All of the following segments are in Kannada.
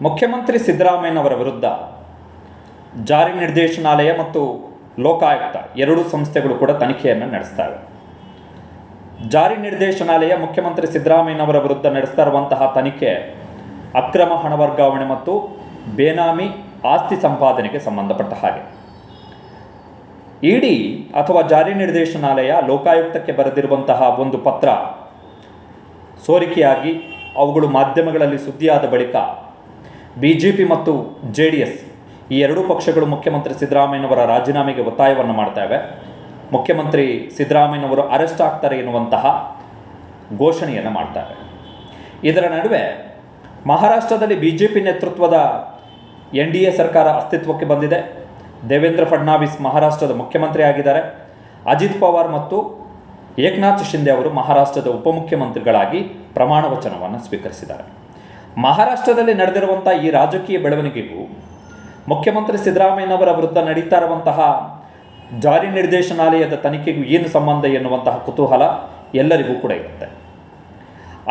ಮುಖ್ಯಮಂತ್ರಿ ಸಿದ್ದರಾಮಯ್ಯನವರ ವಿರುದ್ಧ ಜಾರಿ ನಿರ್ದೇಶನಾಲಯ ಮತ್ತು ಲೋಕಾಯುಕ್ತ ಎರಡೂ ಸಂಸ್ಥೆಗಳು ಕೂಡ ತನಿಖೆಯನ್ನು ನಡೆಸ್ತವೆ ಜಾರಿ ನಿರ್ದೇಶನಾಲಯ ಮುಖ್ಯಮಂತ್ರಿ ಸಿದ್ದರಾಮಯ್ಯನವರ ವಿರುದ್ಧ ನಡೆಸ್ತಾ ಇರುವಂತಹ ತನಿಖೆ ಅಕ್ರಮ ಹಣ ವರ್ಗಾವಣೆ ಮತ್ತು ಬೇನಾಮಿ ಆಸ್ತಿ ಸಂಪಾದನೆಗೆ ಸಂಬಂಧಪಟ್ಟ ಹಾಗೆ. ಇಡಿ ಅಥವಾ ಜಾರಿ ನಿರ್ದೇಶನಾಲಯ ಲೋಕಾಯುಕ್ತಕ್ಕೆ ಬರೆದಿರುವಂತಹ ಒಂದು ಪತ್ರ ಸೋರಿಕೆಯಾಗಿ ಅವುಗಳು ಮಾಧ್ಯಮಗಳಲ್ಲಿ ಸುದ್ದಿಯಾದ ಬಳಿಕ ಬಿ ಜೆ ಪಿ ಮತ್ತು ಜೆ ಡಿ ಎಸ್ ಈ ಎರಡೂ ಪಕ್ಷಗಳು ಮುಖ್ಯಮಂತ್ರಿ ಸಿದ್ದರಾಮಯ್ಯನವರ ರಾಜೀನಾಮೆಗೆ ಒತ್ತಾಯವನ್ನು ಮಾಡ್ತಾಯಿವೆ ಮುಖ್ಯಮಂತ್ರಿ ಸಿದ್ದರಾಮಯ್ಯನವರು ಅರೆಸ್ಟ್ ಆಗ್ತಾರೆ ಎನ್ನುವಂತಹ ಘೋಷಣೆಯನ್ನು ಮಾಡ್ತಾರೆ ಇದರ ನಡುವೆ ಮಹಾರಾಷ್ಟ್ರದಲ್ಲಿ ಬಿ ಜೆ ಪಿ ನೇತೃತ್ವದ ಎನ್ ಡಿ ಎ ಸರ್ಕಾರ ಅಸ್ತಿತ್ವಕ್ಕೆ ಬಂದಿದೆ. ದೇವೇಂದ್ರ ಫಡ್ನಾವಿಸ್ ಮಹಾರಾಷ್ಟ್ರದ ಮುಖ್ಯಮಂತ್ರಿ ಆಗಿದ್ದಾರೆ. ಅಜಿತ್ ಪವಾರ್ ಮತ್ತು ಏಕನಾಥ್ ಶಿಂದೆ ಅವರು ಮಹಾರಾಷ್ಟ್ರದ ಉಪಮುಖ್ಯಮಂತ್ರಿಗಳಾಗಿ ಪ್ರಮಾಣ ವಚನವನ್ನು ಸ್ವೀಕರಿಸಿದ್ದಾರೆ. ಮಹಾರಾಷ್ಟ್ರದಲ್ಲಿ ನಡೆದಿರುವಂಥ ಈ ರಾಜಕೀಯ ಬೆಳವಣಿಗೆಗೂ ಮುಖ್ಯಮಂತ್ರಿ ಸಿದ್ದರಾಮಯ್ಯನವರ ವಿರುದ್ಧ ನಡೀತಾ ಇರುವಂತಹ ಜಾರಿ ನಿರ್ದೇಶನಾಲಯದ ತನಿಖೆಗೂ ಏನು ಸಂಬಂಧ ಎನ್ನುವಂತಹ ಕುತೂಹಲ ಎಲ್ಲರಿಗೂ ಕೂಡ ಇರುತ್ತೆ.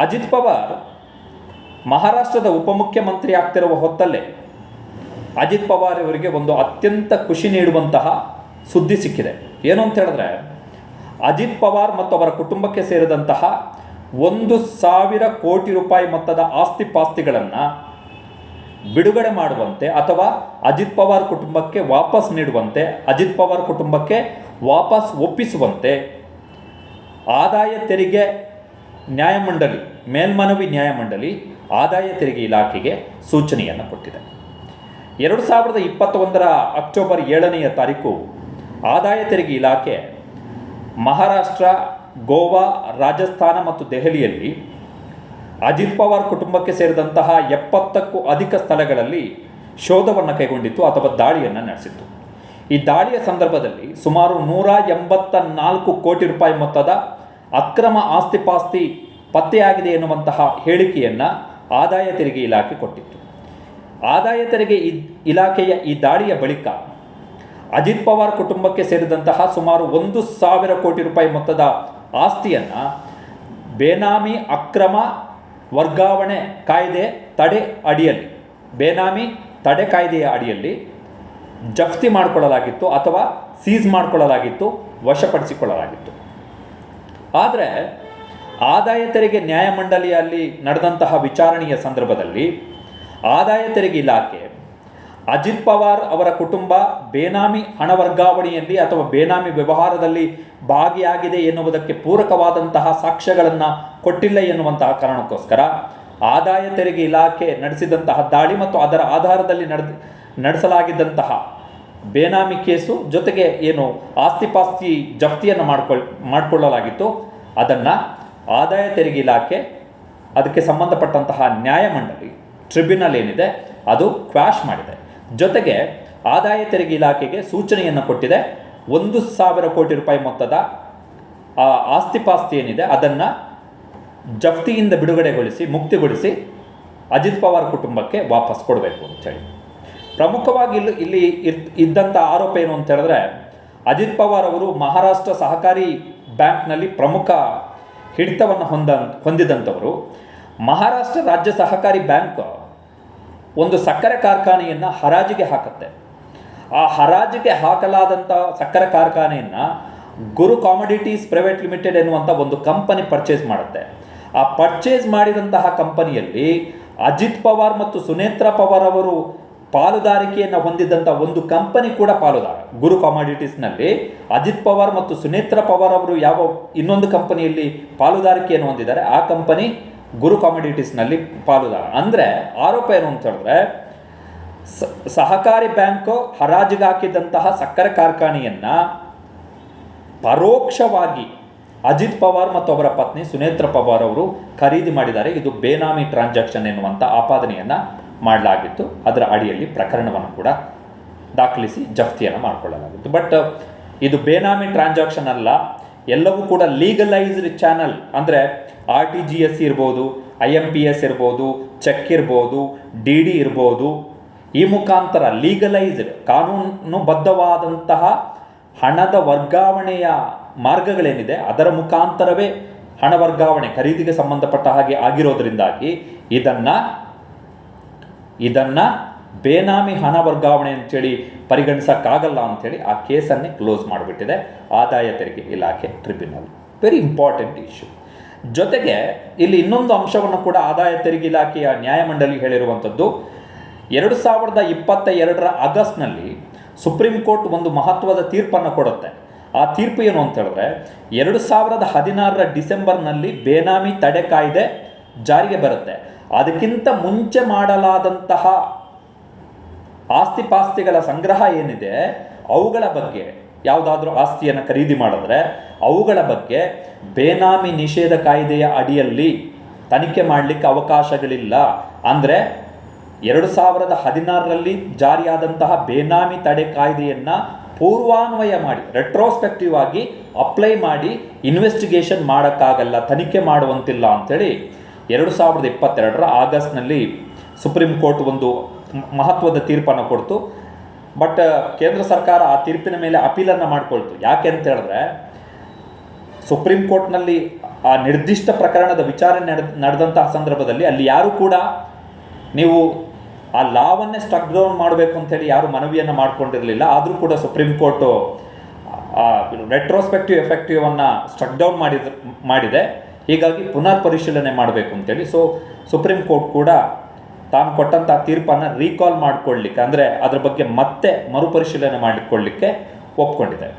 ಅಜಿತ್ ಪವಾರ್ ಮಹಾರಾಷ್ಟ್ರದ ಉಪಮುಖ್ಯಮಂತ್ರಿ ಆಗ್ತಿರುವ ಹೊತ್ತಲ್ಲೇ ಅಜಿತ್ ಪವಾರ್ ಅವರಿಗೆ ಒಂದು ಅತ್ಯಂತ ಖುಷಿ ನೀಡುವಂತಹ ಸುದ್ದಿ ಸಿಕ್ಕಿದೆ. ಏನು ಅಂತ ಹೇಳಿದ್ರೆ ಅಜಿತ್ ಪವಾರ್ ಮತ್ತು ಅವರ ಕುಟುಂಬಕ್ಕೆ ಸೇರಿದಂತಹ ಒಂದು ಸಾವಿರ ಕೋಟಿ ರೂಪಾಯಿ ಮೊತ್ತದ ಆಸ್ತಿ ಪಾಸ್ತಿಗಳನ್ನು ಬಿಡುಗಡೆ ಮಾಡುವಂತೆ ಅಥವಾ ಅಜಿತ್ ಪವಾರ್ ಕುಟುಂಬಕ್ಕೆ ವಾಪಸ್ ನೀಡುವಂತೆ, ಅಜಿತ್ ಪವಾರ್ ಕುಟುಂಬಕ್ಕೆ ವಾಪಸ್ ಒಪ್ಪಿಸುವಂತೆ ಆದಾಯ ತೆರಿಗೆ ನ್ಯಾಯಮಂಡಳಿ, ಮೇಲ್ಮನವಿ ನ್ಯಾಯಮಂಡಳಿ ಆದಾಯ ತೆರಿಗೆ ಇಲಾಖೆಗೆ ಸೂಚನೆಯನ್ನು ಕೊಟ್ಟಿದೆ. ಎರಡು ಸಾವಿರದ ಇಪ್ಪತ್ತೊಂದರ ಅಕ್ಟೋಬರ್ ಏಳನೆಯ ತಾರೀಕು ಆದಾಯ ತೆರಿಗೆ ಇಲಾಖೆ ಮಹಾರಾಷ್ಟ್ರ ಗೋವಾ, ರಾಜಸ್ಥಾನ ಮತ್ತು ದೆಹಲಿಯಲ್ಲಿ ಅಜಿತ್ ಪವಾರ್ ಕುಟುಂಬಕ್ಕೆ ಸೇರಿದಂತಹ ಎಪ್ಪತ್ತಕ್ಕೂ ಅಧಿಕ ಸ್ಥಳಗಳಲ್ಲಿ ಶೋಧವನ್ನು ಕೈಗೊಂಡಿತ್ತು ಅಥವಾ ದಾಳಿಯನ್ನು ನಡೆಸಿತ್ತು. ಈ ದಾಳಿಯ ಸಂದರ್ಭದಲ್ಲಿ ಸುಮಾರು ನೂರ ಎಂಬತ್ತ ನಾಲ್ಕು ಕೋಟಿ ರೂಪಾಯಿ ಮೊತ್ತದ ಅಕ್ರಮ ಆಸ್ತಿಪಾಸ್ತಿ ಪತ್ತೆಯಾಗಿದೆ ಎನ್ನುವಂತಹ ಹೇಳಿಕೆಯನ್ನು ಆದಾಯ ತೆರಿಗೆ ಇಲಾಖೆ ಕೊಟ್ಟಿತ್ತು. ಆದಾಯ ತೆರಿಗೆ ಇಲಾಖೆಯ ಈ ದಾಳಿಯ ಬಳಿಕ ಅಜಿತ್ ಪವಾರ್ ಕುಟುಂಬಕ್ಕೆ ಸೇರಿದಂತಹ ಸುಮಾರು ಒಂದು ಸಾವಿರ ಕೋಟಿ ರೂಪಾಯಿ ಮೊತ್ತದ ಆಸ್ತಿಯನ್ನು ಬೇನಾಮಿ ಅಕ್ರಮ ವರ್ಗಾವಣೆ ಕಾಯ್ದೆ ತಡೆ ಅಡಿಯಲ್ಲಿ, ಬೇನಾಮಿ ತಡೆ ಕಾಯ್ದೆಯ ಅಡಿಯಲ್ಲಿ ಜಪ್ತಿ ಮಾಡಿಕೊಳ್ಳಲಾಗಿತ್ತು ಅಥವಾ ಸೀಸ್ ಮಾಡಿಕೊಳ್ಳಲಾಗಿತ್ತು, ವಶಪಡಿಸಿಕೊಳ್ಳಲಾಗಿತ್ತು. ಆದರೆ ಆದಾಯ ತೆರಿಗೆ ನ್ಯಾಯಮಂಡಳಿಯಲ್ಲಿ ನಡೆದಂತಹ ವಿಚಾರಣೆಯ ಸಂದರ್ಭದಲ್ಲಿ ಆದಾಯ ತೆರಿಗೆ ಇಲಾಖೆ ಅಜಿತ್ ಪವಾರ್ ಅವರ ಕುಟುಂಬ ಬೇನಾಮಿ ಹಣ ವರ್ಗಾವಣೆಯಲ್ಲಿ ಅಥವಾ ಬೇನಾಮಿ ವ್ಯವಹಾರದಲ್ಲಿ ಭಾಗಿಯಾಗಿದೆ ಎನ್ನುವುದಕ್ಕೆ ಪೂರಕವಾದಂತಹ ಸಾಕ್ಷ್ಯಗಳನ್ನು ಕೊಟ್ಟಿಲ್ಲ ಎನ್ನುವಂತಹ ಕಾರಣಕ್ಕೋಸ್ಕರ ಆದಾಯ ತೆರಿಗೆ ಇಲಾಖೆ ನಡೆಸಿದಂತಹ ದಾಳಿ ಮತ್ತು ಅದರ ಆಧಾರದಲ್ಲಿ ನಡೆದ, ನಡೆಸಲಾಗಿದ್ದಂತಹ ಬೇನಾಮಿ ಕೇಸು ಜೊತೆಗೆ ಏನು ಆಸ್ತಿಪಾಸ್ತಿ ಜಪ್ತಿಯನ್ನು ಮಾಡ್ಕೊಳ್, ಮಾಡಿಕೊಳ್ಳಲಾಗಿತ್ತು. ಅದನ್ನು ಆದಾಯ ತೆರಿಗೆ ಇಲಾಖೆ ಅದಕ್ಕೆ ಸಂಬಂಧಪಟ್ಟಂತಹ ನ್ಯಾಯಮಂಡಳಿ ಟ್ರಿಬ್ಯುನಲ್ ಏನಿದೆ ಅದು ಕ್ವಾಶ್ ಮಾಡಿದೆ. ಜೊತೆಗೆ ಆದಾಯ ತೆರಿಗೆ ಇಲಾಖೆಗೆ ಸೂಚನೆಯನ್ನು ಕೊಟ್ಟಿದೆ. ಒಂದು ಸಾವಿರ ಕೋಟಿ ರೂಪಾಯಿ ಮೊತ್ತದ ಆ ಆಸ್ತಿ ಪಾಸ್ತಿ ಏನಿದೆ, ಅದನ್ನು ಜಪ್ತಿಯಿಂದ ಬಿಡುಗಡೆಗೊಳಿಸಿ, ಮುಕ್ತಿಗೊಳಿಸಿ ಅಜಿತ್ ಪವಾರ್ ಕುಟುಂಬಕ್ಕೆ ವಾಪಸ್ ಕೊಡಬೇಕು ಅಂತೇಳಿ ಪ್ರಮುಖವಾಗಿ ಇಲ್ಲಿ ಇಲ್ಲಿ ಇದ್ದಂಥ ಆರೋಪ ಏನು ಅಂತ ಹೇಳಿದ್ರೆ, ಅಜಿತ್ ಪವಾರ್ ಅವರು ಮಹಾರಾಷ್ಟ್ರ ಸಹಕಾರಿ ಬ್ಯಾಂಕ್ನಲ್ಲಿ ಪ್ರಮುಖ ಹಿಡಿತವನ್ನು ಹೊಂದ ಹೊಂದಿದಂಥವರು. ಮಹಾರಾಷ್ಟ್ರ ರಾಜ್ಯ ಸಹಕಾರಿ ಬ್ಯಾಂಕ್ ಒಂದು ಸಕ್ಕರೆ ಕಾರ್ಖಾನೆಯನ್ನು ಹರಾಜಿಗೆ ಹಾಕುತ್ತೆ. ಆ ಹರಾಜಿಗೆ ಹಾಕಲಾದಂಥ ಸಕ್ಕರೆ ಕಾರ್ಖಾನೆಯನ್ನು ಗುರು ಕಾಮಿಡಿಟೀಸ್ ಪ್ರೈವೇಟ್ ಲಿಮಿಟೆಡ್ ಎನ್ನುವಂಥ ಒಂದು ಕಂಪನಿ ಪರ್ಚೇಸ್ ಮಾಡುತ್ತೆ. ಆ ಪರ್ಚೇಸ್ ಮಾಡಿದಂತಹ ಕಂಪನಿಯಲ್ಲಿ ಅಜಿತ್ ಪವಾರ್ ಮತ್ತು ಸುನೇತ್ರ ಪವಾರ್ ಅವರು ಪಾಲುದಾರಿಕೆಯನ್ನು ಹೊಂದಿದ್ದಂಥ ಒಂದು ಕಂಪನಿ ಕೂಡ ಪಾಲುದಾರ. ಗುರು ಕಾಮಡಿಟೀಸ್ನಲ್ಲಿ ಅಜಿತ್ ಪವಾರ್ ಮತ್ತು ಸುನೇತ್ರ ಪವಾರ್ ಅವರು ಯಾವ ಇನ್ನೊಂದು ಕಂಪನಿಯಲ್ಲಿ ಪಾಲುದಾರಿಕೆಯನ್ನು ಹೊಂದಿದ್ದಾರೆ, ಆ ಕಂಪನಿ ಗುರು ಕಾಮಡಿಟೀಸ್ನಲ್ಲಿ ಪಾಲುದಾರ. ಅಂದರೆ ಆರೋಪ ಏನು ಅಂತ ಹೇಳಿದ್ರೆ ಸಹಕಾರಿ ಬ್ಯಾಂಕು ಹರಾಜಿಗೆ ಹಾಕಿದಂತಹ ಸಕ್ಕರೆ ಕಾರ್ಖಾನೆಯನ್ನು ಪರೋಕ್ಷವಾಗಿ ಅಜಿತ್ ಪವಾರ್ ಮತ್ತು ಅವರ ಪತ್ನಿ ಸುನೇತ್ರ ಪವಾರ್ ಅವರು ಖರೀದಿ ಮಾಡಿದ್ದಾರೆ. ಇದು ಬೇನಾಮಿ ಟ್ರಾನ್ಸಾಕ್ಷನ್ ಎನ್ನುವಂಥ ಆಪಾದನೆಯನ್ನು ಮಾಡಲಾಗಿತ್ತು. ಅದರ ಅಡಿಯಲ್ಲಿ ಪ್ರಕರಣವನ್ನು ಕೂಡ ದಾಖಲಿಸಿ ಜಫ್ತಿಯನ್ನು ಮಾಡಿಕೊಳ್ಳಲಾಗಿತ್ತು. ಬಟ್ ಇದು ಬೇನಾಮಿ ಟ್ರಾನ್ಸಾಕ್ಷನ್ ಅಲ್ಲ ಎಲ್ಲವೂ ಕೂಡ ಲೀಗಲೈಸ್ಡ್ ಚಾನಲ್ ಅಂದರೆ ಆರ್ ಟಿ ಜಿ ಎಸ್ ಇರ್ಬೋದು ಐ ಎಂ ಪಿ ಎಸ್ ಇರ್ಬೋದು ಚೆಕ್ ಇರ್ಬೋದು ಡಿ ಡಿ ಇರ್ಬೋದು. ಈ ಮುಖಾಂತರ ಲೀಗಲೈಸ್ಡ್ ಕಾನೂನುಬದ್ಧವಾದಂತಹ ಹಣದ ವರ್ಗಾವಣೆಯ ಮಾರ್ಗಗಳೇನಿದೆ, ಅದರ ಮುಖಾಂತರವೇ ಹಣ ವರ್ಗಾವಣೆ ಖರೀದಿಗೆ ಸಂಬಂಧಪಟ್ಟ ಹಾಗೆ ಆಗಿರೋದರಿಂದಾಗಿ ಇದನ್ನು ಇದನ್ನು ಬೇನಾಮಿ ಹಣ ವರ್ಗಾವಣೆ ಅಂತೇಳಿ ಪರಿಗಣಿಸೋಕ್ಕಾಗಲ್ಲ ಅಂಥೇಳಿ ಆ ಕೇಸನ್ನೇ ಕ್ಲೋಸ್ ಮಾಡಿಬಿಟ್ಟಿದೆ. ಆದಾಯ ತೆರಿಗೆ ಇಲಾಖೆ ಟ್ರಿಬ್ಯುನಲ್. ವೆರಿ ಇಂಪಾರ್ಟೆಂಟ್ ಇಶ್ಯೂ ಜೊತೆಗೆ ಇಲ್ಲಿ ಇನ್ನೊಂದು ಅಂಶವನ್ನು ಕೂಡ ಆದಾಯ ತೆರಿಗೆ ಇಲಾಖೆಯ ನ್ಯಾಯಮಂಡಳಿ ಹೇಳಿರುವಂಥದ್ದು, ಎರಡು ಸಾವಿರದ ಇಪ್ಪತ್ತ ಎರಡರ ಆಗಸ್ಟ್ನಲ್ಲಿ ಸುಪ್ರೀಂ ಕೋರ್ಟ್ ಒಂದು ಮಹತ್ವದ ತೀರ್ಪನ್ನು ಕೊಡುತ್ತೆ. ಆ ತೀರ್ಪು ಏನು ಅಂತ ಹೇಳಿದ್ರೆ, ಎರಡು ಸಾವಿರದ ಹದಿನಾರರ ಡಿಸೆಂಬರ್ನಲ್ಲಿ ಬೇನಾಮಿ ತಡೆ ಕಾಯ್ದೆ ಜಾರಿಗೆ ಬರುತ್ತೆ. ಅದಕ್ಕಿಂತ ಮುಂಚೆ ಮಾಡಲಾದಂತಹ ಆಸ್ತಿ ಪಾಸ್ತಿಗಳ ಸಂಗ್ರಹ ಏನಿದೆ, ಅವುಗಳ ಬಗ್ಗೆ ಯಾವುದಾದ್ರೂ ಆಸ್ತಿಯನ್ನು ಖರೀದಿ ಮಾಡಿದ್ರೆ ಅವುಗಳ ಬಗ್ಗೆ ಬೇನಾಮಿ ನಿಷೇಧ ಕಾಯ್ದೆಯ ಅಡಿಯಲ್ಲಿ ತನಿಖೆ ಮಾಡಲಿಕ್ಕೆ ಅವಕಾಶಗಳಿಲ್ಲ. ಅಂದರೆ ಎರಡು ಸಾವಿರದ ಹದಿನಾರರಲ್ಲಿ ಜಾರಿಯಾದಂತಹ ಬೇನಾಮಿ ತಡೆ ಕಾಯ್ದೆಯನ್ನು ಪೂರ್ವಾನ್ವಯ ಮಾಡಿ ರೆಟ್ರೋಸ್ಪೆಕ್ಟಿವ್ ಆಗಿ ಅಪ್ಲೈ ಮಾಡಿ ಇನ್ವೆಸ್ಟಿಗೇಷನ್ ಮಾಡೋಕ್ಕಾಗಲ್ಲ, ತನಿಖೆ ಮಾಡುವಂತಿಲ್ಲ ಅಂಥೇಳಿ ಎರಡು ಸಾವಿರದ ಇಪ್ಪತ್ತೆರಡರ ಆಗಸ್ಟ್ನಲ್ಲಿ ಸುಪ್ರೀಂ ಕೋರ್ಟ್ ಒಂದು ಮಹತ್ವದ ತೀರ್ಪನ್ನು ಕೊಡ್ತು. ಬಟ್ ಕೇಂದ್ರ ಸರ್ಕಾರ ಆ ತೀರ್ಪಿನ ಮೇಲೆ ಅಪೀಲನ್ನು ಮಾಡಿಕೊಳ್ತು. ಯಾಕೆ ಅಂತ ಹೇಳಿದ್ರೆ, ಸುಪ್ರೀಂ ಕೋರ್ಟ್ನಲ್ಲಿ ಆ ನಿರ್ದಿಷ್ಟ ಪ್ರಕರಣದ ವಿಚಾರಣೆ ನಡೆದ ನಡೆದಂತಹ ಸಂದರ್ಭದಲ್ಲಿ ಅಲ್ಲಿ ಯಾರು ಕೂಡ ನೀವು ಆ ಲಾವನ್ನೇ ಸ್ಟಕ್ ಡೌನ್ ಮಾಡಬೇಕು ಅಂತೇಳಿ ಯಾರು ಮನವಿಯನ್ನು ಮಾಡಿಕೊಂಡಿರಲಿಲ್ಲ. ಆದರೂ ಕೂಡ ಸುಪ್ರೀಂ ಕೋರ್ಟು ರೆಟ್ರೋಸ್ಪೆಕ್ಟಿವ್ ಎಫೆಕ್ಟಿವನ್ನು ಸ್ಟಕ್ ಡೌನ್ ಮಾಡಿದ, ಮಾಡಿದೆ. ಹೀಗಾಗಿ ಪುನರ್ ಪರಿಶೀಲನೆ ಮಾಡಬೇಕು ಅಂತೇಳಿ ಸೊ ಸುಪ್ರೀಂ ಕೋರ್ಟ್ ಕೂಡ ತಾನು ಕೊಟ್ಟಂಥ ತೀರ್ಪನ್ನು ರೀಕಾಲ್ ಮಾಡಿಕೊಳ್ಳಿಕ್ಕೆ, ಅಂದರೆ ಅದ್ರ ಬಗ್ಗೆ ಮತ್ತೆ ಮರುಪರಿಶೀಲನೆ ಮಾಡಿಕೊಳ್ಳಿಕ್ಕೆ ಒಪ್ಕೊಂಡಿದೆ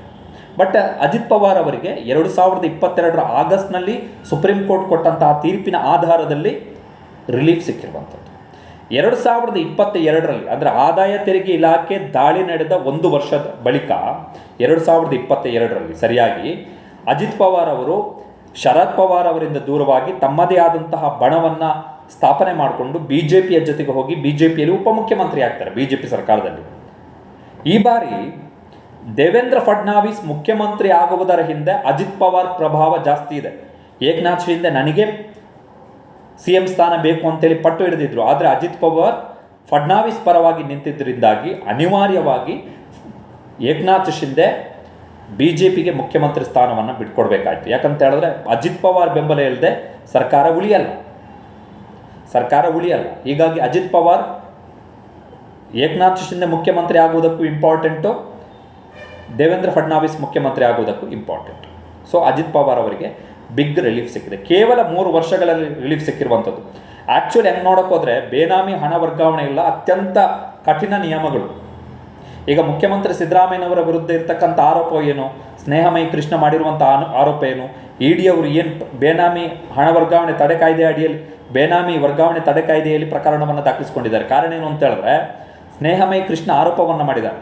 ಬಟ್ ಅಜಿತ್ ಪವಾರ್ ಅವರಿಗೆ ಎರಡು ಸಾವಿರದ ಇಪ್ಪತ್ತೆರಡರ ಆಗಸ್ಟ್ನಲ್ಲಿ ಸುಪ್ರೀಂ ಕೋರ್ಟ್ ಕೊಟ್ಟಂತಹ ತೀರ್ಪಿನ ಆಧಾರದಲ್ಲಿ ರಿಲೀಫ್ ಸಿಕ್ಕಿರುವಂಥದ್ದು. ಎರಡು ಸಾವಿರದ ಇಪ್ಪತ್ತ ಎರಡರಲ್ಲಿ ಅಂದರೆ ಆದಾಯ ತೆರಿಗೆ ಇಲಾಖೆ ದಾಳಿ ನಡೆದ ಒಂದು ವರ್ಷದ ಬಳಿಕ, ಎರಡು ಸಾವಿರದ ಇಪ್ಪತ್ತ ಎರಡರಲ್ಲಿ ಸರಿಯಾಗಿ ಅಜಿತ್ ಪವಾರ್ ಅವರು, ಶರದ್ ಪವಾರ್ ಅವರಿಂದ ದೂರವಾಗಿ ತಮ್ಮದೇ ಆದಂತಹ ಬಣವನ್ನು ಸ್ಥಾಪನೆ ಮಾಡಿಕೊಂಡು ಬಿ ಜೆ ಪಿಯ ಜೊತೆಗೆ ಹೋಗಿ ಬಿ ಜೆ ಪಿಯಲ್ಲಿ ಉಪಮುಖ್ಯಮಂತ್ರಿ ಆಗ್ತಾರೆ ಬಿ ಜೆ ಪಿ ಸರ್ಕಾರದಲ್ಲಿ. ಈ ಬಾರಿ ದೇವೇಂದ್ರ ಫಡ್ನಾವಿಸ್ ಮುಖ್ಯಮಂತ್ರಿ ಆಗುವುದರ ಹಿಂದೆ ಅಜಿತ್ ಪವಾರ್ ಪ್ರಭಾವ ಜಾಸ್ತಿ ಇದೆ. ಏಕನಾಥ್ ಶಿಂದೆ ನನಗೆ ಸಿ ಎಂ ಸ್ಥಾನ ಬೇಕು ಅಂತೇಳಿ ಪಟ್ಟು ಹಿಡಿದಿದ್ರು. ಆದರೆ ಅಜಿತ್ ಪವಾರ್ ಫಡ್ನಾವಿಸ್ ಪರವಾಗಿ ನಿಂತಿದ್ದರಿಂದಾಗಿ ಅನಿವಾರ್ಯವಾಗಿ ಏಕನಾಥ್ ಶಿಂದೆ ಬಿ ಜೆ ಪಿಗೆ ಮುಖ್ಯಮಂತ್ರಿ ಸ್ಥಾನವನ್ನು ಬಿಟ್ಕೊಡ್ಬೇಕಾಯ್ತು. ಯಾಕಂತ ಹೇಳಿದ್ರೆ ಅಜಿತ್ ಪವಾರ್ ಬೆಂಬಲ ಇಲ್ಲದೆ ಸರ್ಕಾರ ಉಳಿಯಲ್ಲ. ಸರ್ಕಾರ ಉಳಿಯಲ್ಲ. ಹೀಗಾಗಿ ಅಜಿತ್ ಪವಾರ್ ಏಕನಾಥ್ ಶಿಂದೆ ಮುಖ್ಯಮಂತ್ರಿ ಆಗುವುದಕ್ಕೂ ಇಂಪಾರ್ಟೆಂಟು ದೇವೇಂದ್ರ ಫಡ್ನಾವಿಸ್ ಮುಖ್ಯಮಂತ್ರಿ ಆಗುವುದಕ್ಕೂ ಇಂಪಾರ್ಟೆಂಟ್ ಸೊ ಅಜಿತ್ ಪವಾರ್ ಅವರಿಗೆ ಬಿಗ್ ರಿಲೀಫ್ ಸಿಕ್ಕಿದೆ. ಕೇವಲ ಮೂರು ವರ್ಷಗಳಲ್ಲಿ ರಿಲೀಫ್ ಸಿಕ್ಕಿರುವಂಥದ್ದು. ಆ್ಯಕ್ಚುಲಿ ಹೆಂಗೆ ನೋಡೋಕ್ಕೋದ್ರೆ ಬೇನಾಮಿ ಹಣ ವರ್ಗಾವಣೆ ಇಲ್ಲ, ಅತ್ಯಂತ ಕಠಿಣ ನಿಯಮಗಳು. ಈಗ ಮುಖ್ಯಮಂತ್ರಿ ಸಿದ್ದರಾಮಯ್ಯನವರ ವಿರುದ್ಧ ಇರತಕ್ಕಂಥ ಆರೋಪ ಏನು? ಸ್ನೇಹಮಯಿ ಕೃಷ್ಣ ಮಾಡಿರುವಂಥ ಆರೋಪ ಏನು? ಇ ಡಿ ಅವರು ಏನು ಬೇನಾಮಿ ಹಣ ವರ್ಗಾವಣೆ ತಡೆ ಕಾಯ್ದೆ ಅಡಿಯಲ್ಲಿ ಬೇನಾಮಿ ವರ್ಗಾವಣೆ ತಡೆ ಕಾಯ್ದೆಯಲ್ಲಿ ಪ್ರಕರಣವನ್ನು ದಾಖಲಿಸಿಕೊಂಡಿದ್ದಾರೆ. ಕಾರಣ ಏನು ಅಂತ ಹೇಳಿದ್ರೆ ಸ್ನೇಹಮಯಿ ಕೃಷ್ಣ ಆರೋಪವನ್ನು ಮಾಡಿದ್ದಾರೆ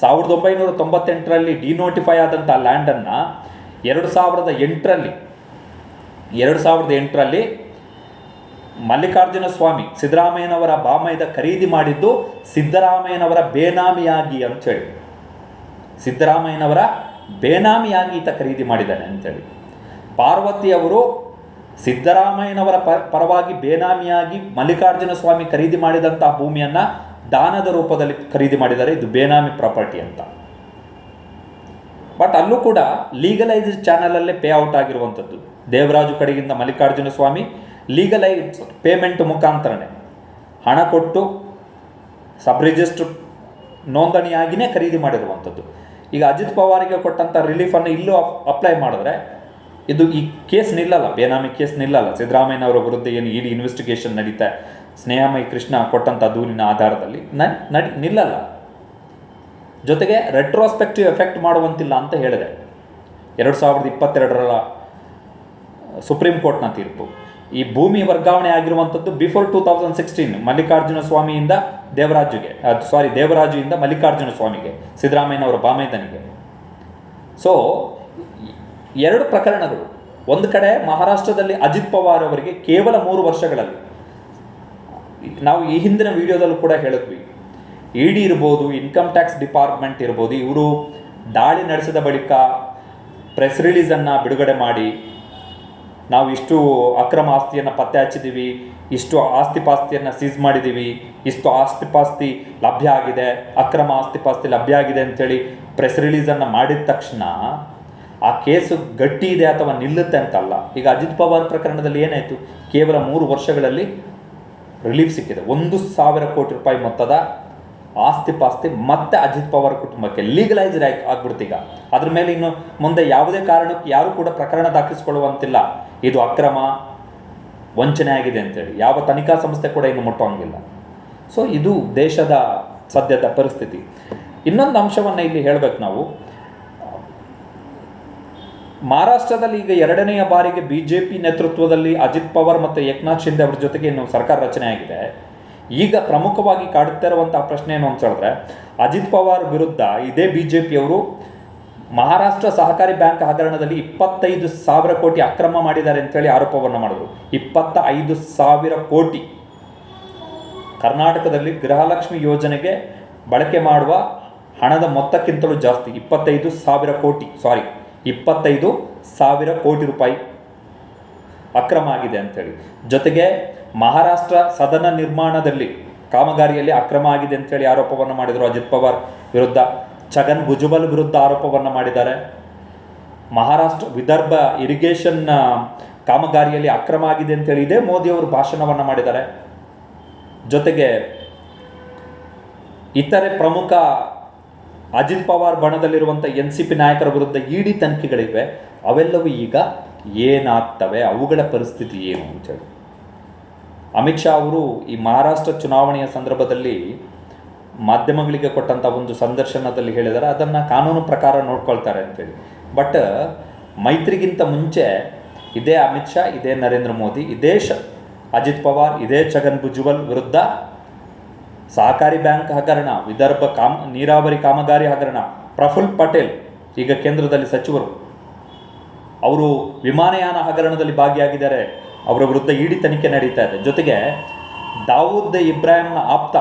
ಸಾವಿರದ ಒಂಬೈನೂರ ತೊಂಬತ್ತೆಂಟರಲ್ಲಿ ಡಿನೋಟಿಫೈ ಆದಂಥ ಲ್ಯಾಂಡನ್ನು ಎರಡು ಸಾವಿರದ ಎಂಟರಲ್ಲಿ ಎರಡು ಸಾವಿರದ ಎಂಟರಲ್ಲಿ ಮಲ್ಲಿಕಾರ್ಜುನ ಸ್ವಾಮಿ ಸಿದ್ದರಾಮಯ್ಯನವರ ಬಾಮೈದ ಖರೀದಿ ಮಾಡಿದ್ದು ಸಿದ್ದರಾಮಯ್ಯನವರ ಬೇನಾಮಿಯಾಗಿ ಅಂಥೇಳಿ ಸಿದ್ದರಾಮಯ್ಯನವರ ಬೇನಾಮಿಯಾಗಿ ಈತ ಖರೀದಿ ಮಾಡಿದ್ದಾನೆ ಪಾರ್ವತಿ ಅವರು ಸಿದ್ದರಾಮಯ್ಯನವರ ಪರವಾಗಿ ಬೇನಾಮಿಯಾಗಿ ಮಲ್ಲಿಕಾರ್ಜುನ ಸ್ವಾಮಿ ಖರೀದಿ ಮಾಡಿದಂತಹ ಭೂಮಿಯನ್ನು ದಾನದ ರೂಪದಲ್ಲಿ ಖರೀದಿ ಮಾಡಿದ್ದಾರೆ. ಇದು ಬೇನಾಮಿ ಪ್ರಾಪರ್ಟಿ ಅಂತ. ಬಟ್ ಅಲ್ಲೂ ಕೂಡ ಲೀಗಲೈಸ್ಡ್ ಚಾನಲಲ್ಲೇ ಪೇ ಔಟ್ ಆಗಿರುವಂಥದ್ದು ದೇವರಾಜು ಕಡೆಗಿಂದ ಮಲ್ಲಿಕಾರ್ಜುನ ಸ್ವಾಮಿ ಲೀಗಲೈಸ್ ಪೇಮೆಂಟ್ ಮುಖಾಂತರನೇ ಹಣ ಕೊಟ್ಟು ಸಬ್ ರಿಜಿಸ್ಟರ್ ನೋಂದಣಿಯಾಗಿಯೇ ಖರೀದಿ ಮಾಡಿರುವಂಥದ್ದು ಈಗ ಅಜಿತ್ ಪವಾರಿಗೆ ಕೊಟ್ಟಂಥ ರಿಲೀಫನ್ನು ಇಲ್ಲೂ ಅಪ್ಲೈ ಮಾಡಿದ್ರೆ ಇದು ಈ ಕೇಸ್ ನಿಲ್ಲಲ್ಲ, ಬೇನಾಮಿ ಕೇಸ್ ನಿಲ್ಲಲ್ಲ. ಸಿದ್ದರಾಮಯ್ಯನವರ ವಿರುದ್ಧ ಏನು ಇಡಿ ಇನ್ವೆಸ್ಟಿಗೇಷನ್ ನಡೀತಾ, ಸ್ನೇಹಮಯಿ ಕೃಷ್ಣ ಕೊಟ್ಟಂಥ ದೂರಿನ ಆಧಾರದಲ್ಲಿ ನಡಿ ನಿಲ್ಲಲ್ಲ. ಜೊತೆಗೆ ರೆಟ್ರೋಸ್ಪೆಕ್ಟಿವ್ ಎಫೆಕ್ಟ್ ಮಾಡುವಂತಿಲ್ಲ ಅಂತ ಹೇಳಿದೆ. ಎರಡು ಸಾವಿರದ ಇಪ್ಪತ್ತೆರಡರ ಸುಪ್ರೀಂ ಕೋರ್ಟ್ನ ತೀರ್ಪು. ಈ ಭೂಮಿ ವರ್ಗಾವಣೆ ಆಗಿರುವಂಥದ್ದು before two thousand sixteen Mallikarjuna ಸ್ವಾಮಿಯಿಂದ ದೇವರಾಜುಗೆ ಸಾರಿ ದೇವರಾಜುವಿಂದ ಮಲ್ಲಿಕಾರ್ಜುನ ಸ್ವಾಮಿಗೆ, ಸಿದ್ದರಾಮಯ್ಯನವರ ಬಾಮೈದನಿಗೆ ಸೊ ಎರಡು ಪ್ರಕರಣಗಳು. ಒಂದು ಕಡೆ ಮಹಾರಾಷ್ಟ್ರದಲ್ಲಿ ಅಜಿತ್ ಪವಾರ್ ಅವರಿಗೆ ಕೇವಲ ಮೂರು ವರ್ಷಗಳಲ್ಲಿ. ನಾವು ಈ ಹಿಂದಿನ ವಿಡಿಯೋದಲ್ಲೂ ಕೂಡ ಹೇಳಿದ್ವಿ. ಇ ಡಿ ಇರ್ಬೋದು ಇನ್ಕಮ್ ಟ್ಯಾಕ್ಸ್ ಡಿಪಾರ್ಟ್ಮೆಂಟ್ ಇರ್ಬೋದು, ಇವರು ದಾಳಿ ನಡೆಸಿದ ಬಳಿಕ ಪ್ರೆಸ್ ರಿಲೀಸನ್ನು ಬಿಡುಗಡೆ ಮಾಡಿ ನಾವು ಇಷ್ಟು ಅಕ್ರಮ ಆಸ್ತಿಯನ್ನು ಪತ್ತೆ ಹಚ್ಚಿದ್ದೀವಿ ಇಷ್ಟು ಆಸ್ತಿ ಪಾಸ್ತಿಯನ್ನು ಸೀಸ್ ಮಾಡಿದ್ದೀವಿ ಇಷ್ಟು ಆಸ್ತಿ ಪಾಸ್ತಿ ಲಭ್ಯ ಆಗಿದೆ, ಅಕ್ರಮ ಆಸ್ತಿ ಪಾಸ್ತಿ ಲಭ್ಯ ಆಗಿದೆ ಅಂತೇಳಿ ಪ್ರೆಸ್ ರಿಲೀಸನ್ನು ಮಾಡಿದ ತಕ್ಷಣ ಆ ಕೇಸು ಗಟ್ಟಿ ಇದೆ ಅಥವಾ ನಿಲ್ಲುತ್ತೆ ಅಂತಲ್ಲ, ಈಗ ಅಜಿತ್ ಪವಾರ್ ಪ್ರಕರಣದಲ್ಲಿ ಏನಾಯಿತು? ಕೇವಲ ಮೂರು ವರ್ಷಗಳಲ್ಲಿ ರಿಲೀಫ್ ಸಿಕ್ಕಿದೆ. ಒಂದು ಸಾವಿರ ಕೋಟಿ ರೂಪಾಯಿ ಮೊತ್ತದ ಆಸ್ತಿ ಪಾಸ್ತಿ ಮತ್ತೆ ಅಜಿತ್ ಪವಾರ್ ಕುಟುಂಬಕ್ಕೆ ಲೀಗಲೈಸ್ಡ್ ಆಗಿ ಆಗ್ಬಿಡ್ತೀಗ ಅದ್ರ ಮೇಲೆ ಇನ್ನು ಮುಂದೆ ಯಾವುದೇ ಕಾರಣಕ್ಕೆ ಯಾರು ಕೂಡ ಪ್ರಕರಣ ದಾಖಲಿಸಿಕೊಳ್ಳುವಂತಿಲ್ಲ. ಇದು ಅಕ್ರಮ ವಂಚನೆ ಆಗಿದೆ ಅಂತೇಳಿ. ಯಾವ ತನಿಖಾ ಸಂಸ್ಥೆ ಕೂಡ ಇನ್ನು ಮುಟ್ಟೋಂಗಿಲ್ಲ. ಸೊ ಇದು ದೇಶದ ಸದ್ಯದ ಪರಿಸ್ಥಿತಿ. ಇನ್ನೊಂದು ಅಂಶವನ್ನು ಇಲ್ಲಿ ಹೇಳಬೇಕು ನಾವು. ಮಹಾರಾಷ್ಟ್ರದಲ್ಲಿ ಈಗ ಎರಡನೆಯ ಬಾರಿಗೆ ಬಿ ಜೆ ಪಿ ನೇತೃತ್ವದಲ್ಲಿ ಅಜಿತ್ ಪವಾರ್ ಮತ್ತು ಏಕನಾಥ್ ಶಿಂದೆ ಅವರ ಜೊತೆಗೆ ಇನ್ನು ಸರ್ಕಾರ ರಚನೆ ಆಗಿದೆ. ಈಗ ಪ್ರಮುಖವಾಗಿ ಕಾಡುತ್ತಿರುವಂತಹ ಪ್ರಶ್ನೆ ಏನು ಅಂತ ಹೇಳಿದ್ರೆ, ಅಜಿತ್ ಪವಾರ್ ವಿರುದ್ಧ ಇದೇ ಬಿ ಜೆ ಪಿಯವರು ಮಹಾರಾಷ್ಟ್ರ ಸಹಕಾರಿ ಬ್ಯಾಂಕ್ ಹಗರಣದಲ್ಲಿ ಇಪ್ಪತ್ತೈದು ಸಾವಿರ ಕೋಟಿ ಅಕ್ರಮ ಮಾಡಿದ್ದಾರೆ ಅಂತೇಳಿ ಆರೋಪವನ್ನು ಮಾಡಿದ್ರು. ಇಪ್ಪತ್ತ ಐದು ಸಾವಿರ ಕೋಟಿ. ಕರ್ನಾಟಕದಲ್ಲಿ ಗೃಹಲಕ್ಷ್ಮಿ ಯೋಜನೆಗೆ ಬಳಕೆ ಮಾಡುವ ಹಣದ ಮೊತ್ತಕ್ಕಿಂತಲೂ ಜಾಸ್ತಿ, ಇಪ್ಪತ್ತೈದು ಸಾವಿರ ಕೋಟಿ ಸಾರಿ ಇಪ್ಪತ್ತೈದು ಸಾವಿರ ಕೋಟಿ ರೂಪಾಯಿ ಅಕ್ರಮ ಆಗಿದೆ ಅಂತೇಳಿ ಜೊತೆಗೆ ಮಹಾರಾಷ್ಟ್ರ ಸದನ ನಿರ್ಮಾಣದಲ್ಲಿ ಕಾಮಗಾರಿಯಲ್ಲಿ ಅಕ್ರಮ ಆಗಿದೆ ಅಂತೇಳಿ ಆರೋಪವನ್ನು ಮಾಡಿದರು ಅಜಿತ್ ಪವಾರ್ ವಿರುದ್ಧ. ಛಗನ್ ಭುಜಬಲ್ ವಿರುದ್ಧ ಆರೋಪವನ್ನು ಮಾಡಿದ್ದಾರೆ. ಮಹಾರಾಷ್ಟ್ರ ವಿದರ್ಭ ಇರಿಗೇಷನ್ ಕಾಮಗಾರಿಯಲ್ಲಿ ಅಕ್ರಮ ಆಗಿದೆ ಅಂತೇಳಿ ಇದೇ ಮೋದಿಯವರು ಭಾಷಣವನ್ನು ಮಾಡಿದ್ದಾರೆ. ಜೊತೆಗೆ ಇತರೆ ಪ್ರಮುಖ ಅಜಿತ್ ಪವಾರ್ ಬಣದಲ್ಲಿರುವಂಥ ಎನ್ ಸಿ ಪಿ ನಾಯಕರ ವಿರುದ್ಧ ಇಡಿ ತನಿಖೆಗಳಿವೆ. ಅವೆಲ್ಲವೂ ಈಗ ಏನಾಗ್ತವೆ? ಅವುಗಳ ಪರಿಸ್ಥಿತಿ ಏನು ಅಂತೇಳಿ ಅಮಿತ್ ಶಾ ಅವರು ಈ ಮಹಾರಾಷ್ಟ್ರ ಚುನಾವಣೆಯ ಸಂದರ್ಭದಲ್ಲಿ ಮಾಧ್ಯಮಗಳಿಗೆ ಕೊಟ್ಟಂಥ ಒಂದು ಸಂದರ್ಶನದಲ್ಲಿ ಹೇಳಿದರೆ, ಅದನ್ನು ಕಾನೂನು ಪ್ರಕಾರ ನೋಡ್ಕೊಳ್ತಾರೆ ಅಂತೇಳಿ. ಬಟ್ ಮೈತ್ರಿಗಿಂತ ಮುಂಚೆ ಇದೇ ಅಮಿತ್ ಶಾ, ಇದೇ ನರೇಂದ್ರ ಮೋದಿ, ಇದೇ ಶ, ಅಜಿತ್ ಪವಾರ್, ಇದೇ ಛಗನ್ ಭುಜಬಲ್ ವಿರುದ್ಧ ಸಹಕಾರಿ ಬ್ಯಾಂಕ್ ಹಗರಣ, ವಿದರ್ಭ ಕಾಮ, ನೀರಾವರಿ ಕಾಮಗಾರಿ ಹಗರಣ, ಪ್ರಫುಲ್ ಪಟೇಲ್, ಈಗ ಕೇಂದ್ರದಲ್ಲಿ ಸಚಿವರು, ಅವರು ವಿಮಾನಯಾನ ಹಗರಣದಲ್ಲಿ ಭಾಗಿಯಾಗಿದ್ದಾರೆ. ಅವರ ವಿರುದ್ಧ ಇಡಿ ತನಿಖೆ ನಡೀತಾ ಇದೆ. ಜೊತೆಗೆ ದಾವೂದ್ ಇಬ್ರಾಹಿಂನ ಆಪ್ತ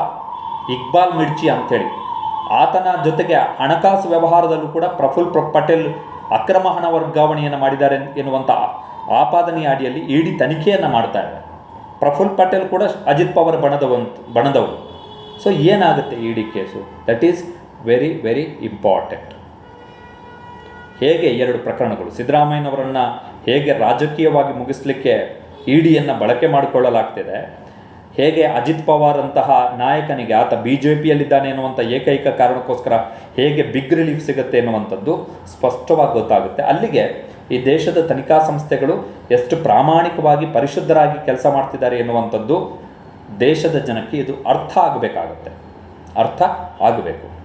ಇಕ್ಬಾಲ್ ಮಿರ್ಚಿ ಅಂಥೇಳಿ, ಆತನ ಜೊತೆಗೆ ಹಣಕಾಸು ವ್ಯವಹಾರದಲ್ಲೂ ಕೂಡ ಪ್ರಫುಲ್ ಪ್ರ- ಪಟೇಲ್ ಅಕ್ರಮ ಹಣ ವರ್ಗಾವಣೆಯನ್ನು ಮಾಡಿದ್ದಾರೆ ಎನ್ನುವಂಥ ಆಪಾದನೆಯ ಅಡಿಯಲ್ಲಿ ಇಡಿ ತನಿಖೆಯನ್ನು ಮಾಡ್ತಾ ಇದೆ ಪ್ರಫುಲ್ ಪಟೇಲ್ ಕೂಡ ಅಜಿತ್ ಪವರ್ ಬಣದವಂತ ಬಣದವರು. ಸೊ ಏನಾಗುತ್ತೆ ED case? That is very very important ಹೇಗೆ ಎರಡು ಪ್ರಕರಣಗಳು? ಸಿದ್ದರಾಮಯ್ಯನವರನ್ನು ಹೇಗೆ ರಾಜಕೀಯವಾಗಿ ಮುಗಿಸ್ಲಿಕ್ಕೆ ಇಡಿಯನ್ನು ಬಳಕೆ ಮಾಡಿಕೊಳ್ಳಲಾಗ್ತಿದೆ. ಹೇಗೆ ಅಜಿತ್ ಪವಾರ್ ಅಂತಹ ನಾಯಕನಿಗೆ ಆತ ಬಿ ಜೆ ಪಿಯಲ್ಲಿದ್ದಾನೆ ಎನ್ನುವಂಥ ಏಕೈಕ ಕಾರಣಕ್ಕೋಸ್ಕರ ಹೇಗೆ ಬಿಗ್ ರಿಲೀಫ್ ಸಿಗುತ್ತೆ ಎನ್ನುವಂಥದ್ದು ಸ್ಪಷ್ಟವಾಗಿ ಗೊತ್ತಾಗುತ್ತೆ. ಅಲ್ಲಿಗೆ ಈ ದೇಶದ ತನಿಖಾ ಸಂಸ್ಥೆಗಳು ಎಷ್ಟು ಪ್ರಾಮಾಣಿಕವಾಗಿ ಪರಿಶುದ್ಧರಾಗಿ ಕೆಲಸ ಮಾಡ್ತಿದ್ದಾರೆ ಎನ್ನುವಂಥದ್ದು ದೇಶದ ಜನಕ್ಕೆ ಇದು ಅರ್ಥ ಆಗಬೇಕಾಗುತ್ತೆ. ಅರ್ಥ ಆಗಬೇಕು.